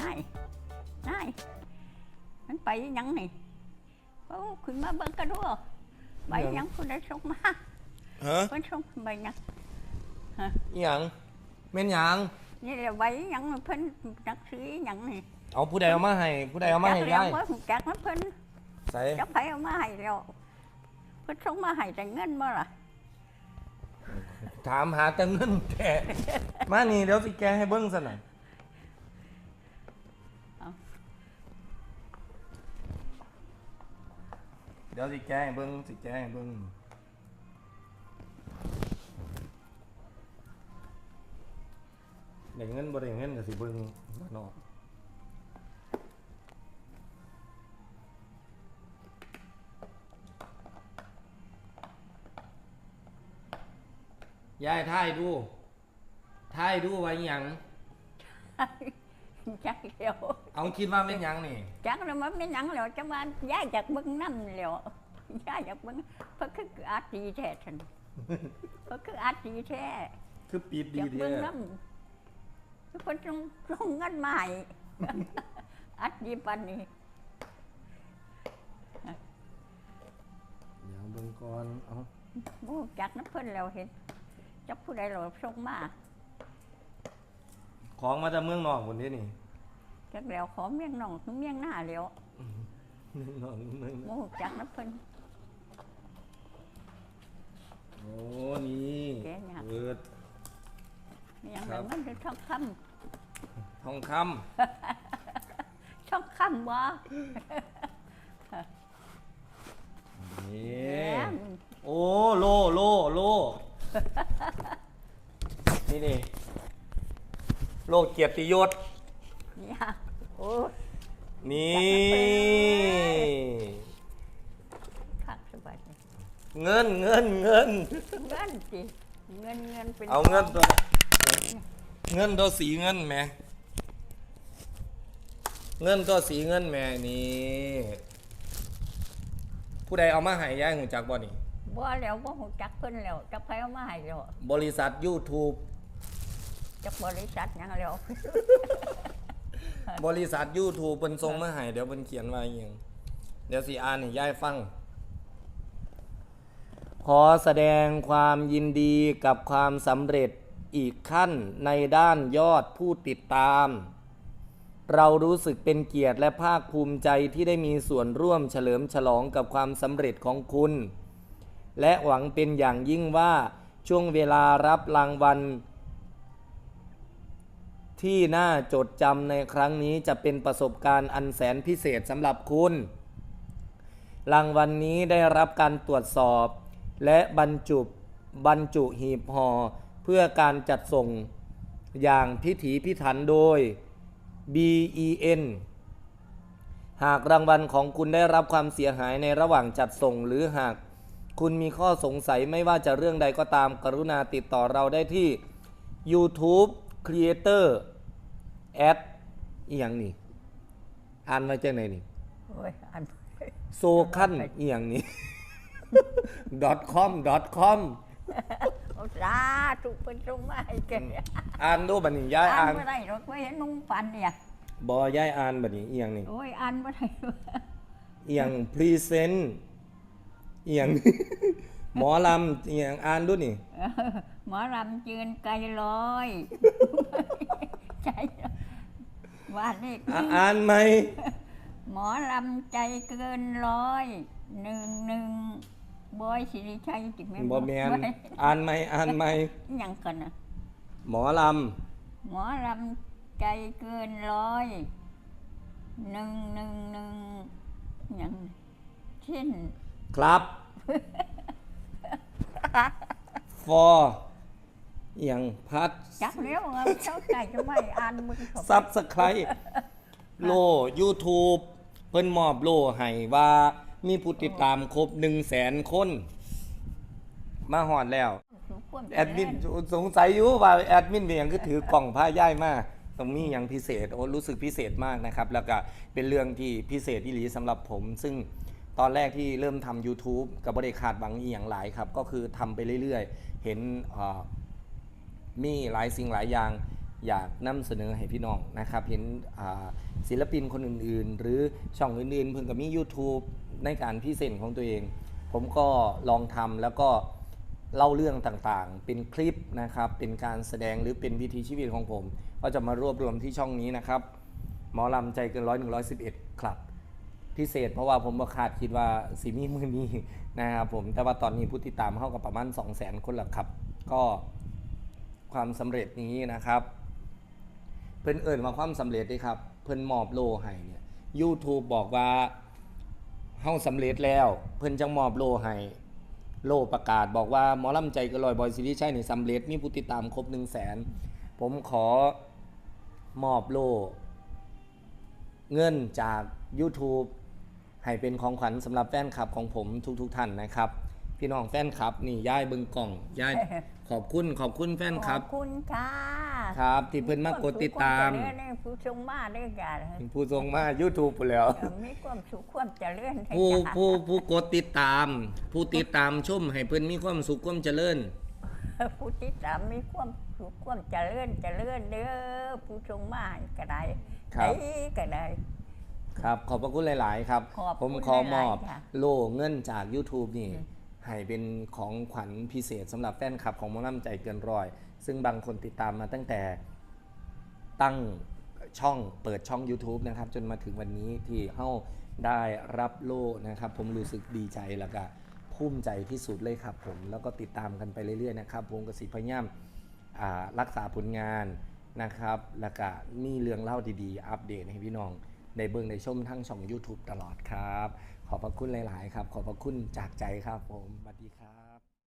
นายนายมันไปยังนี่ โอ้ขึ้นมาเบิ่งกันด้วยใบยังคนได้ส่งมาฮะเพิ่นส่งใบยังอิหยังแม่นหยังนี่แหละใบยังเพิ่นนักซื้อยังนี่เอาผู้ใดเอามาให้ผู้ใดเอามาให้จักยายแล้วว่าจักมันเพิ่นใส่จักไผเอามาให้แล้วเพิ่นส่งมาให้แต่เงินบ่ล่ะถามหาแต่เงินแกมานี่เดี๋ยวสิแกให้เบิ้งซะหน่อย ดี๋ยวสิแกให้เบิ้งสิแกให้เบิ้งได้เงินบ่ได้เงินก็สิเบิ้งว่านอกยายทายดูทายดูว่าอิหยัง จักแล้วเอาคิดว่าเป็นหยังนี่ จักแล้วมันไม่หยังแล้วจังว่ายายจากเบิ่งนำแล้วยายจากเบิ่งเพิ่นคืออาร์ตดีแท้ท่านเพิ่นคืออาร์ตดีแท้คือปิดดีอยากเดีเบิ่งยน้ำทุกคนต้องลงเงินมาให้อัดดีปันนี้เดี๋ยวเบิ่งก่อนเอา บูจักน้ำเพิ่นแล้วเห็นจักผู้ใดเราส่งมา ของมาจากเมืองนอกคนนี้นี่จักแล้วขอเมียงน่องเมียงหน้าแล้วเมืองนอกเมืองนอกบูจักน้ำเพิ่นโอ้นี่แกะยาก เปิดมีหยังครัแบบ บมันคือทองคทองคำทองคำบ่ำนี่ แหม โอ้โลโลโลนี่นี่ โลเกียรติยศ เนี่ยโอ้ย นี่คักสบายเลยเงินเงินเงิน เงินสิเงินเงินเป็นเอาเงินตัวเงินตัวสีเงินแหม่เงินตัวสีเงินแหม่นี่ ผู้ใดเอามาให้ยายหูจักบ่นี่ บ่แล้วบ่ฮู้จักเพิ่นแล้วจักไผเอามาให้แล้ว บริษัท YouTube จักบริษัทหยังแล้ว บริษัท YouTube เพิ่นส่งมาให้เดี๋ยวเพิ่นเขียนไว่าอหยังเดี๋ยวสิอ่านให้ยายฟัง ขอแสดงความยินดีกับความสำเร็จอีกขั้นในด้านยอดผู้ติดตาม เรารู้สึกเป็นเกียรติและภาคภูมิใจที่ได้มีส่วนร่วมเฉลิมฉลองกับความสำเร็จของคุณ และหวังเป็นอย่างยิ่งว่าช่วงเวลารับรางวัล ที่น่าจดจำในครั้งนี้จะเป็นประสบการณ์อันแสนพิเศษสำหรับคุณ รางวัลนนี้ได้รับการตรวจสอบ และบรรจุบรรจุหีบห่อเพื่อการจัดส่งอย่างพิถีพิถันโดย BEN หากรางวัลของคุณได้รับความเสียหายในระหว่างจัดส่ง หรือหากคุณมีข้อสงสัยไม่ว่าจะเรื่องใดก็ตามกรุณาติดต่อเราได้ที่ YouTube Creator at อีหยังนี่ อ่านมาจากไหนนี่ โอ้ยอันโซคันอีหยังนี่ .com .com เอาสาถูกเป็นตรงมาให้แกอ่านดูบัดนี้ย้ายอ่าอ่านนไม่ได้หรอกไม่เห็นนุ่งปันเนี่ยบย้ายอ่านบัดนี้อีหยังนี่โอ้ยอ่านไม่ได้อีหยังพรีเซนต์อีหยัง หมอลำอีหยังอ่านดูนี่ เออหมอรำจืนไกลลอยใจ ว่านี่อะอ่านไหมหมอลำใจเกินร้อยหนึ่งหนึ่งบอยสิริชัยจิแม่นบ่แมนบ่อ่านไหมอ่านไหมอิหยังกันนะหมอลหมอลำใจเกินร้อยหนึ่งหนึ่งหนึ่งอิหยังเช่นำครับ for อีหยังพัดจักแล้วเอาเจ้าใจจะไม่อ่านมึงเข้าไปซับสไครโล YouTube เพิ่นมอบโลให้ว่ามีผู้ติดตามครบ1 0 0 0 0แสนคน มาหอดแล้วสุขความเจริญแอดมินสงสัยอยู่ว่าแอดมินเป็นหยังคือถือกล่องผ้าย่ายมากตรงนี้ยังพิเศษโอ้รู้สึกพิเศษมากนะครับ แล้วก็เป็นเรื่องที่พิเศษที่หลีสำหรับผม ซึ่งตอนแรกที่เริ่มทำ YouTube กับบริขาดหวังอีอย่างหลายครับ ก็คือทำไปเรื่อยๆ เห็นเอ่อ มีหลายสิ่งหลายอย่างอยากนำเสนอให้พี่น้องนะครับเห็นศิลปินคนอื่นๆ หรือช่องอื่นๆ เพิ่งกับมี YouTube ในการพิเศษของตัวเอง ผมก็ลองทำแล้วก็เล่าเรื่องต่างๆ เป็นคลิปนะครับ เป็นการแสดงหรือเป็นวิถีชีวิตของผม ก็จะมารวบรวมที่ช่องนี้นะครับหมอลำใจเกินร้อยหนึ่งร้อยสิบเอ็ดครับ พิเศษเพราะว่าผมบ่คาดคิดว่าสีมีมือนี้นะครับผมแต่ว่าตอนนี้ผู้ติดตามเข้ากับประมาณ2 0 0 0 0 0คนและครับ ก็ ความสำเร็จนี้นะครับ เพิ่นเอิ่นมาความสำเร็จด้ครับ เพิ่นมอบโลให้เนี่ย YouTube บอกว่าเฮาสำเร็จแล้ว เพิ่นจังมอบโลให้โลประกาศบอกว่าหมอลำใจเกนลอยบอยซีรีส์ใช่ในสำเร็จมีผู้ติดตามครบ1 0 0 0 0แสนผมขอมอบโลเงินจาก YouTube ให้เป็นของขวัญสำหรับแฟนคลับของผมทุกๆทท่านนะครับ พี่น้องแฟนคลับ นี่ย่ายเบิงกล่องย่ายขอบคุณขอบคุณแฟนคลับ ขอบคุณค่ะครับ ที่เพิ่นมากดติดตามควสุขควเจริญให้ผู้ชมมาได้กันผู้ทรงมา YouTube ไปแล้วมีความสุขความเจริญให้ผู้จ้าผู้ผู้กดติดตาม ผู้ติดตามชมให้เพิ่นมีความสุขความเจริญผู้ที่ตามมีความสุขความเจริญเจริญเด้อผู้ชมมาก็ได้ครับไอ้ก็ได้ครับ ขอบพระคุณหลาย ๆ ครับขอบผมคุณขอมอบหลายๆค่ะโล่เงินจาก YouTube นี่อืม ให้เป็นของขวัญพิเศษสำหรับแฟนคลับของมอลำใจเกินร้อย ซึ่งบางคนติดตามมาตั้งแต่ตั้งช่องเปิดช่อง YouTube นะครับ จนมาถึงวันนี้ที่เฮาได้รับโล่นะครับ ผมรู้สึกดีใจแล้วก็ภูมิใจที่สุดเลยครับผมแล้วก็ติดตามกันไปเรื่อยๆนะครับผมกสิพยามรักษาผลงานนะครับ แล้วก็มีเรื่องเล่าดีๆ อัปเดตให้พี่น้องได้เบิ่งได้ชมทั้งช่อง YouTube ตลอดครับ ขอบพระคุณหลาย ๆ ครับ ขอบพระคุณจากใจครับผมสวัสดีครับ